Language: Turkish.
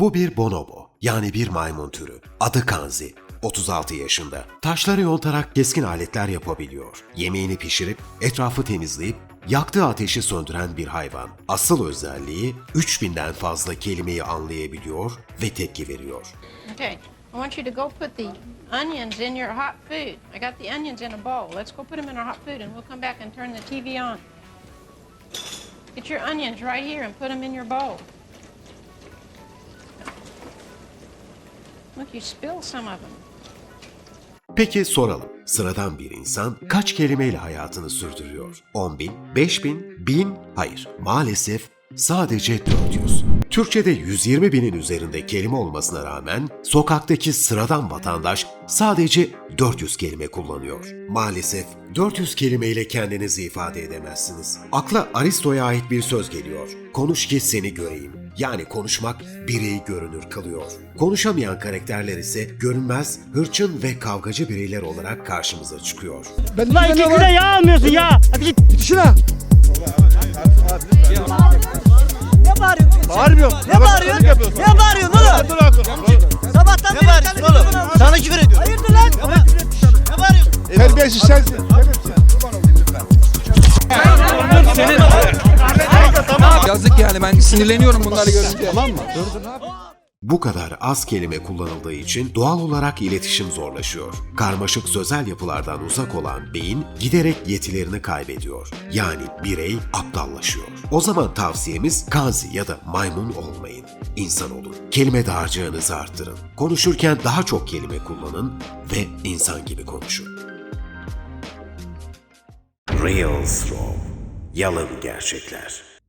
Bu bir bonobo, yani bir maymun türü. Adı Kanzi. 36 yaşında. Taşları yontarak keskin aletler yapabiliyor. Yemeğini pişirip, etrafı temizleyip, yaktığı ateşi söndüren bir hayvan. Asıl özelliği 3000'den fazla kelimeyi anlayabiliyor ve tepki veriyor. Okay, I want you to go put the onions in your hot food. I got the onions in a bowl. Let's go put them in our hot food and we'll come back and turn the TV on. Get your onions right here and put them in your bowl. Peki soralım. Sıradan bir insan kaç kelimeyle hayatını sürdürüyor? 10 bin, 5 bin, 1000? Hayır. Maalesef sadece 400. Türkçe'de 120 binin üzerinde kelime olmasına rağmen sokaktaki sıradan vatandaş sadece 400 kelime kullanıyor. Maalesef 400 kelimeyle kendinizi ifade edemezsiniz. Akla Aristo'ya ait bir söz geliyor. Konuş ki seni göreyim. Yani konuşmak bireyi görünür kılıyor. Konuşamayan karakterler ise görünmez, hırçın ve kavgacı bireyler olarak karşımıza çıkıyor. Ben Lan iki kilo yağ almıyorsun ya. Hadi git. Şuna. Ne bağırıyorsun? Bağırmıyorum. Ne bağırıyorsun? Ne bağırıyorsun oğlum? Sabahtan beri Sana küfür ediyorum. Hayırdır lan? Ne bağırıyorsun? Terbiyesiz sensin. Yazık yani ben sinirleniyorum bunları görünce. Tamam mı? Bu kadar az kelime kullanıldığı için doğal olarak iletişim zorlaşıyor. Karmaşık sözel yapılardan uzak olan beyin giderek yetilerini kaybediyor. Yani birey aptallaşıyor. O zaman tavsiyemiz kanzi ya da maymun olmayın. İnsan olun. Kelime dağarcığınızı arttırın. Konuşurken daha çok kelime kullanın ve insan gibi konuşun. Real Throw Yalın gerçekler